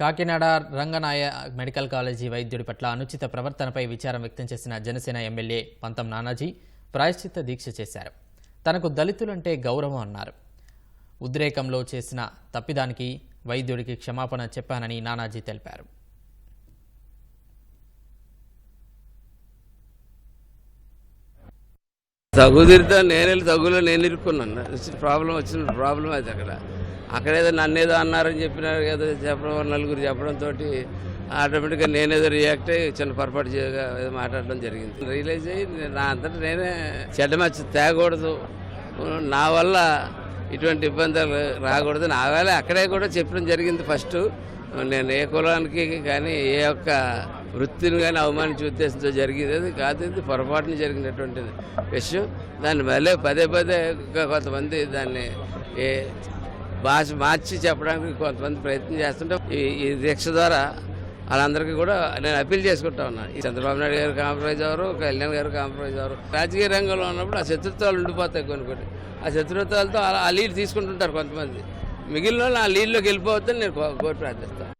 Kakinada రంగనాయ medical college వైద్యుడి పట్ల అనుచిత ప్రవర్తనపై విచారం వ్యక్తం చేసిన జనసేన ఎమ్మెల్యే పంతం నానాజీ ప్రాయశ్చిత్త దీక్ష చేశారు. తనకు దళితులంటే గౌరవం అన్నారు. ఉద్రేకంలో చేసిన తప్పిదానికి వైద్యుడికి క్షమాపణ చెప్పానని నానాజీ తెలిపారు. తగుదిరితే నేను తగులో నేను ఇరుక్కున్నాను. ప్రాబ్లం వచ్చిన ప్రాబ్లం అయితే అక్కడ. అక్కడేదో నన్నేదో నన్ను ఏదో అన్నారని చెప్పినారు ఏదో చెప్పడం నలుగురు చెప్పడంతో ఆటోమేటిక్గా నేనేదో రియాక్ట్ అయ్యి చిన్న పొరపాటు చేయగా ఏదో మాట్లాడడం జరిగింది. రియలైజ్ అయ్యి నేను నా అంతటా నేనే చెడ్డ మచ్చ తేగకూడదు నా వల్ల ఇటువంటి ఇబ్బందులు రాకూడదు. నా వేళ అక్కడే కూడా చెప్పడం జరిగింది ఫస్ట్ నేను ఏ కులానికి కానీ ఏ యొక్క వృత్తిని కానీ అవమానించే ఉద్దేశంతో జరిగేది అది కాదు. ఇది పొరపాటున జరిగినటువంటిది విషయం. దాన్ని మళ్ళీ పదే పదే కొంతమంది దాన్ని ఏ భాష మార్చి చెప్పడానికి కొంతమంది ప్రయత్నం చేస్తుంటే ఈ ఈ దీక్ష ద్వారా వాళ్ళందరికీ కూడా నేను అప్పీల్ చేసుకుంటా ఉన్నాను ఈ చంద్రబాబు నాయుడు గారు కాంప్రమైజ్ అవ్వరు కళ్యాణ్ గారు కాంప్రమైజ్ అవ్వరు రాజకీయ రంగంలో ఉన్నప్పుడు ఆ శత్రుత్వాలు ఉండిపోతాయి కొన్ని కొన్ని. ఆ శత్రుత్వాలతో ఆ లీడ్ తీసుకుంటుంటారు కొంతమంది. మిగిలిన వాళ్ళు ఆ లీడ్లోకి వెళ్ళిపోవద్దని నేను కో- కోరి ప్రార్థిస్తాను